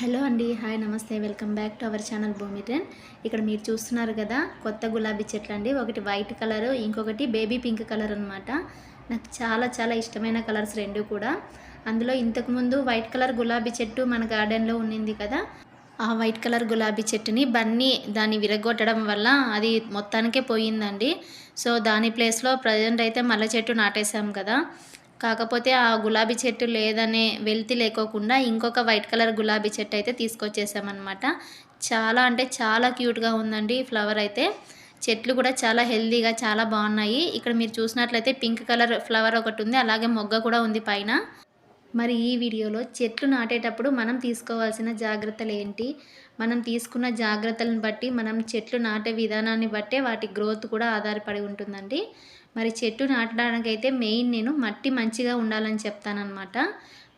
Hello అండి hi నమస్తే. Welcome back to our channel భూమి ట్రెన్ ఇక్కడ మీరు చూస్తున్నారు కదా కొత్త గులాబీ చెట్లు అండి. ఒకటి వైట్ కలర్ ఇంకొకటి బేబీ పింక్ కలర్ అనమాట నాకు చాలా చాలా ఇష్టమైన కలర్స్ రెండు కూడా. అందులో ఇంతకుముందు వైట్ కలర్ గులాబీ చెట్టు మన గార్డెన్లో ఉండింది కదా ఆ వైట్ కలర్ గులాబీ చెట్టుని బన్నీ దాన్ని విరగొట్టడం వల్ల అది మొత్తానికే పోయిందండి. సో దాని ప్లేస్లో ప్రజెంట్ అయితే మల్లె చెట్టు నాటేసాం కదా. కాకపోతే ఆ గులాబీ చెట్టు లేదనే వెళ్తి లేకోకుండా ఇంకొక వైట్ కలర్ గులాబీ చెట్టు అయితే తీసుకొచ్చేసామన్నమాట. చాలా అంటే చాలా క్యూట్గా ఉందండి ఈ ఫ్లవర్ అయితే. చెట్లు కూడా చాలా హెల్దీగా చాలా బాగున్నాయి. ఇక్కడ మీరు చూసినట్లయితే పింక్ కలర్ ఫ్లవర్ ఒకటి ఉంది అలాగే మొగ్గ కూడా ఉంది పైన. మరి ఈ వీడియోలో చెట్లు నాటేటప్పుడు మనం తీసుకోవాల్సిన జాగ్రత్తలు ఏంటి? మనం తీసుకున్న జాగ్రత్తలను బట్టి మనం చెట్లు నాటే విధానాన్ని బట్టే వాటి గ్రోత్ కూడా ఆధారపడి ఉంటుందండి. మరి చెట్టు నాటడానికి అయితే మెయిన్ నేను మట్టి మంచిగా ఉండాలని చెప్తానమాట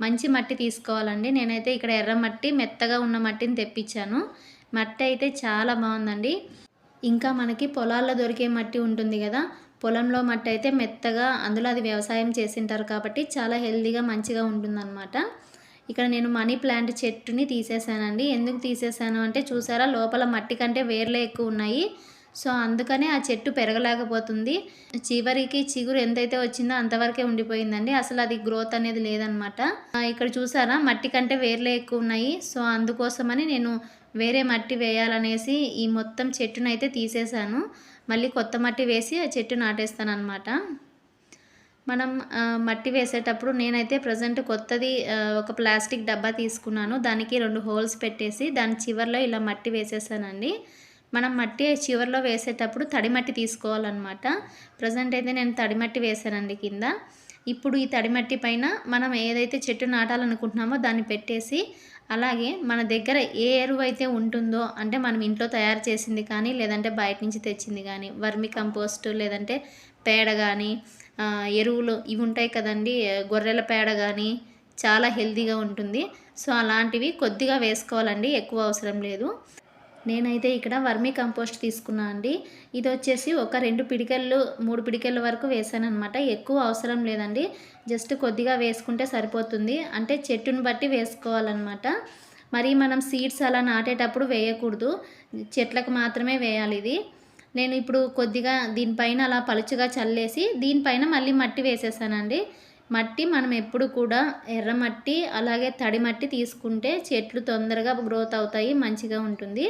మంచి మట్టి తీసుకోవాలండి. నేనైతే ఇక్కడ ఎర్ర మట్టి మెత్తగా ఉన్న మట్టిని తెప్పించాను. మట్టి అయితే చాలా బాగుందండి. ఇంకా మనకి పొలాల్లో దొరికే మట్టి ఉంటుంది కదా పొలంలో మట్టి అయితే మెత్తగా అందులో అది వ్యవసాయం చేసింటారు కాబట్టి చాలా హెల్తీగా మంచిగా ఉంటుందన్నమాట. ఇక్కడ నేను మనీ ప్లాంట్ చెట్టుని తీసేసానండి. ఎందుకు తీసేసాను అంటే చూసారా లోపల మట్టి కంటే వేర్లే ఎక్కువ ఉన్నాయి. సో అందుకనే ఆ చెట్టు పెరగలేకపోతుంది. చివరికి చిగురు ఎంతైతే వచ్చిందో అంతవరకే ఉండిపోయిందండి. అసలు అది గ్రోత్ అనేది లేదనమాట. ఇక్కడ చూసారా? మట్టి కంటే వేర్లే ఎక్కువ ఉన్నాయి. సో అందుకోసమని నేను వేరే మట్టి వేయాలనేసి ఈ మొత్తం చెట్టునైతే తీసేసాను మళ్ళీ కొత్త మట్టి వేసి ఆ చెట్టు నాటేస్తాను అనమాట మనం మట్టి వేసేటప్పుడు నేనైతే ప్రజెంట్ కొత్తది ఒక ప్లాస్టిక్ డబ్బా తీసుకున్నాను. దానికి రెండు హోల్స్ పెట్టేసి దాని చివరిలో ఇలా మట్టి వేసేసానండి. మనం మట్టి చివరిలో వేసేటప్పుడు తడి మట్టి తీసుకోవాలన్నమాట. ప్రజెంట్ అయితే నేను తడి మట్టి వేసానండి కింద. ఇప్పుడు ఈ తడి మట్టి పైన మనం ఏదైతే చెట్టు నాటాలనుకుంటున్నామో దాన్ని పెట్టేసి అలాగే మన దగ్గర ఏ ఎరువు అయితే ఉంటుందో అంటే మనం ఇంట్లో తయారు చేసింది కానీ లేదంటే బయట నుంచి తెచ్చింది కానీ వర్మి కంపోస్ట్ లేదంటే పేడ కానీ ఎరువులు ఇవి ఉంటాయి కదండి గొర్రెల పేడ కానీ చాలా హెల్తీగా ఉంటుంది. సో అలాంటివి కొద్దిగా వేసుకోవాలండి ఎక్కువ అవసరం లేదు. నేనైతే ఇక్కడ వర్మీ కంపోస్ట్ తీసుకున్నా అండి. ఇది వచ్చేసి ఒక రెండు పిడికెళ్ళు మూడు పిడికెళ్ళ వరకు వేసాను అనమాట ఎక్కువ అవసరం లేదండి. జస్ట్ కొద్దిగా వేసుకుంటే సరిపోతుంది. అంటే చెట్టును బట్టి వేసుకోవాలన్నమాట. మరి మనం సీడ్స్ అలా నాటేటప్పుడు వేయకూడదు. చెట్లకు మాత్రమే వేయాలి ఇది. నేను ఇప్పుడు కొద్దిగా దీనిపైన అలా పలుచగా చల్లేసి దీనిపైన మళ్ళీ మట్టి వేసేసానండి. మట్టి మనం ఎప్పుడు కూడా ఎర్రమట్టి అలాగే తడి మట్టి తీసుకుంటే చెట్లు తొందరగా గ్రోత్ అవుతాయి మంచిగా ఉంటుంది.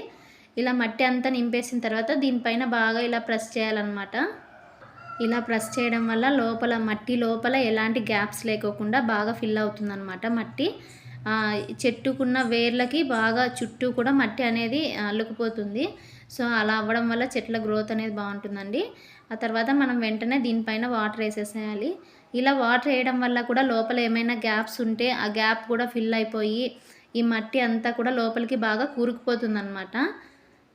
ఇలా మట్టి అంతా నింపేసిన తర్వాత దీనిపైన బాగా ఇలా ప్రెస్ చేయాలన్నమాట. ఇలా ప్రెస్ చేయడం వల్ల లోపల మట్టి లోపల ఎలాంటి గ్యాప్స్ లేకోకుండా బాగా ఫిల్ అవుతుందన్నమాట మట్టి. చెట్టుకున్న వేర్లకి బాగా చుట్టూ కూడా మట్టి అనేది అల్లుకుపోతుంది. సో అలా అవ్వడం వల్ల చెట్ల గ్రోత్ అనేది బాగుంటుందండి. ఆ తర్వాత మనం వెంటనే దీనిపైన వాటర్ వేసేసేయాలి. ఇలా వాటర్ వేయడం వల్ల కూడా లోపల ఏమైనా గ్యాప్స్ ఉంటే ఆ గ్యాప్ కూడా ఫిల్ అయిపోయి ఈ మట్టి అంతా కూడా లోపలికి బాగా కూరుకుపోతుందనమాట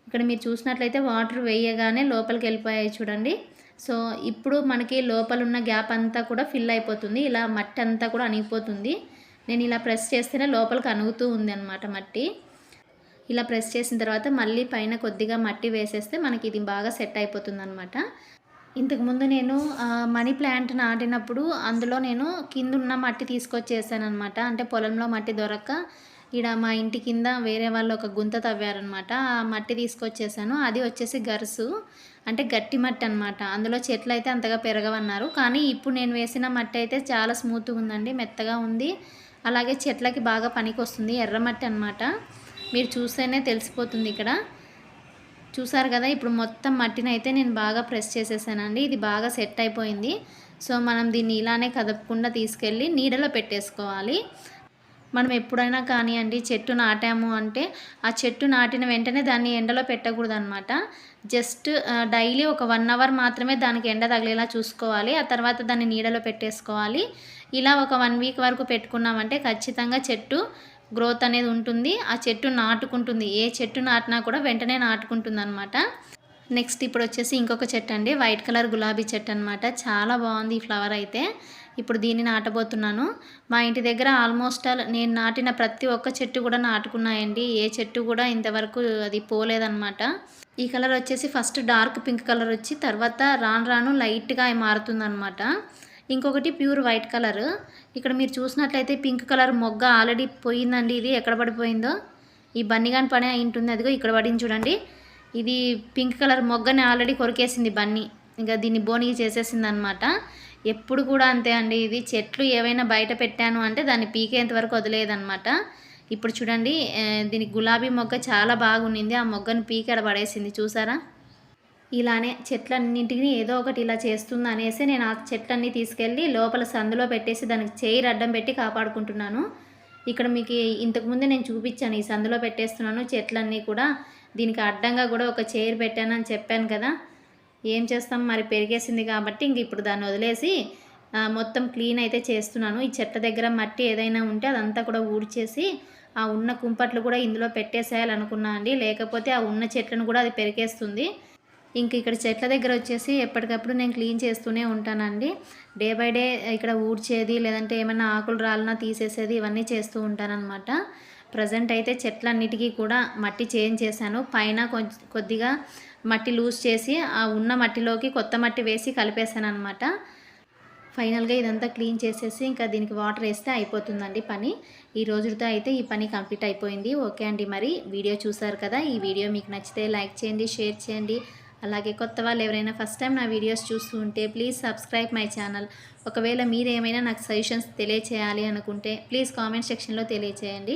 ఇక్కడ మీరు చూసినట్లయితే వాటర్ వేయగానే లోపలికి వెళ్ళిపోయాయి చూడండి. సో ఇప్పుడు మనకి లోపల ఉన్న గ్యాప్ అంతా కూడా ఫిల్ అయిపోతుంది. ఇలా మట్టి అంతా కూడా అణిగిపోతుంది. నేను ఇలా ప్రెస్ చేస్తేనే లోపలికి అణుగుతూ ఉంది అనమాట మట్టి. ఇలా ప్రెస్ చేసిన తర్వాత మళ్ళీ పైన కొద్దిగా మట్టి వేసేస్తే మనకి ఇది బాగా సెట్ అయిపోతుంది అనమాట ఇంతకుముందు నేను మనీ ప్లాంట్ నాటినప్పుడు అందులో నేను కింద ఉన్న మట్టి తీసుకొచ్చేసాను అనమాట అంటే పొలంలో మట్టి దొరక్క ఇక్కడ మా ఇంటి కింద వేరే వాళ్ళు ఒక గుంత తవ్వారనమాట ఆ మట్టి తీసుకొచ్చేసాను. అది వచ్చేసి గరుసు. అంటే గట్టి మట్టి అనమాట అందులో చెట్లు అయితే అంతగా పెరగవన్నారు. కానీ ఇప్పుడు నేను వేసిన మట్టి అయితే చాలా స్మూత్గా ఉందండి మెత్తగా ఉంది. అలాగే చెట్లకి బాగా పనికి వస్తుంది ఎర్రమట్టి అనమాట మీరు చూస్తేనే తెలిసిపోతుంది ఇక్కడ. చూసారు కదా ఇప్పుడు మొత్తం మట్టిని అయితే నేను బాగా ప్రెస్ చేసేసానండి. ఇది బాగా సెట్ అయిపోయింది. సో మనం దీన్ని ఇలానే కదపకుండా తీసుకెళ్ళి నీడలో పెట్టేసుకోవాలి. మనం ఎప్పుడైనా కానివ్వండి చెట్టు నాటాము అంటే ఆ చెట్టు నాటిన వెంటనే దాన్ని ఎండలో పెట్టకూడదు అనమాట జస్ట్ డైలీ ఒక వన్ అవర్ మాత్రమే దానికి ఎండ తగిలేలా చూసుకోవాలి. ఆ తర్వాత దాన్ని నీడలో పెట్టేసుకోవాలి. ఇలా ఒక వన్ వీక్ వరకు పెట్టుకున్నామంటే ఖచ్చితంగా చెట్టు గ్రోత్ అనేది ఉంటుంది. ఆ చెట్టు నాటుకుంటుంది. ఏ చెట్టు నాటినా కూడా వెంటనే నాటుకుంటుంది అనమాట నెక్స్ట్ ఇప్పుడు వచ్చేసి ఇంకొక చెట్టు అండి. వైట్ కలర్ గులాబీ చెట్టు అనమాట చాలా బాగుంది ఈ ఫ్లవర్ అయితే. ఇప్పుడు దీన్ని నాటబోతున్నాను. మా ఇంటి దగ్గర ఆల్మోస్ట్ ఆల్ నేను నాటిన ప్రతి ఒక్క చెట్టు కూడా నాటుకున్నాయండి. ఏ చెట్టు కూడా ఇంతవరకు అది పోలేదన్నమాట. ఈ కలర్ వచ్చేసి ఫస్ట్ డార్క్ పింక్ కలర్ వచ్చి తర్వాత రాను రాను లైట్గా మారుతుందన్నమాట. ఇంకొకటి ప్యూర్ వైట్ కలర్. ఇక్కడ మీరు చూసినట్లయితే పింక్ కలర్ మొగ్గ ఆల్రెడీ పోయిందండి. ఇది ఎక్కడ పడిపోయిందో? ఈ బన్నిగాని పని అయింటుంది అదిగో ఇక్కడ పడింది చూడండి. ఇది పింక్ కలర్ మొగ్గని ఆల్రెడీ కొరికేసింది బన్నీ. ఇంకా దీన్ని బోనిగి చేసేసింది అనమాట ఎప్పుడు కూడా అంతే అండి. ఇది చెట్లు ఏవైనా బయట పెట్టాను అంటే దాన్ని పీకేంత వరకు వదిలేదనమాట ఇప్పుడు చూడండి దీనికి గులాబీ మొగ్గ చాలా బాగుండింది. ఆ మొగ్గను పీకెడ పడేసింది. చూసారా? ఇలానే చెట్లన్నింటినీ ఏదో ఒకటి ఇలా చేస్తుంది అనేసి నేను ఆ చెట్లన్నీ తీసుకెళ్ళి లోపల సందులో పెట్టేసి దానికి చైర్ అడ్డం పెట్టి కాపాడుకుంటున్నాను. ఇక్కడ మీకు ఇంతకుముందే నేను చూపించాను. ఈ సందులో పెట్టేస్తున్నాను చెట్లన్నీ కూడా. దీనికి అడ్డంగా కూడా ఒక చైర్ పెట్టానని చెప్పాను కదా. ఏం చేస్తాం? మరి పెరిగేసింది కాబట్టి ఇంక ఇప్పుడు దాన్ని వదిలేసి మొత్తం క్లీన్ అయితే చేస్తున్నాను. ఈ చెట్ల దగ్గర మట్టి ఏదైనా ఉంటే అదంతా కూడా ఊడ్చేసి ఆ ఉన్న కుంపట్లు కూడా ఇందులో పెట్టేసేయాలనుకున్నా అండి. లేకపోతే ఆ ఉన్న చెట్లను కూడా అది పెరికేస్తుంది ఇంక ఇక్కడ చెట్ల దగ్గర వచ్చేసి ఎప్పటికప్పుడు నేను క్లీన్ చేస్తూనే ఉంటానండి. డే బై డే ఇక్కడ ఊడ్చేది లేదంటే ఏమైనా ఆకులు రాలినా తీసేసేది ఇవన్నీ చేస్తూ ఉంటానన్నమాట. ప్రజెంట్ అయితే చెట్లన్నిటికీ కూడా మట్టి చేంజ్ చేశాను. పైన కొంచెం కొద్దిగా మట్టి లూజ్ చేసి ఆ ఉన్న మట్టిలోకి కొత్త మట్టి వేసి కలిపేశాను అనమాట ఫైనల్గా ఇదంతా క్లీన్ చేసేసి ఇంకా దీనికి వాటర్ వేస్తే అయిపోతుందండి పని. ఈ రోజుతో అయితే ఈ పని కంప్లీట్ అయిపోయింది. ఓకే అండి మరి. వీడియో చూసారు కదా? ఈ వీడియో మీకు నచ్చితే లైక్ చేయండి షేర్ చేయండి. అలాగే కొత్త వాళ్ళు ఎవరైనా ఫస్ట్ టైం నా వీడియోస్ చూస్తూ ఉంటే ప్లీజ్ సబ్స్క్రైబ్ మై ఛానల్. ఒకవేళ మీరు ఏమైనా నాకు సజెషన్స్ తెలియచేయాలి అనుకుంటే ప్లీజ్ కామెంట్ సెక్షన్లో తెలియచేయండి.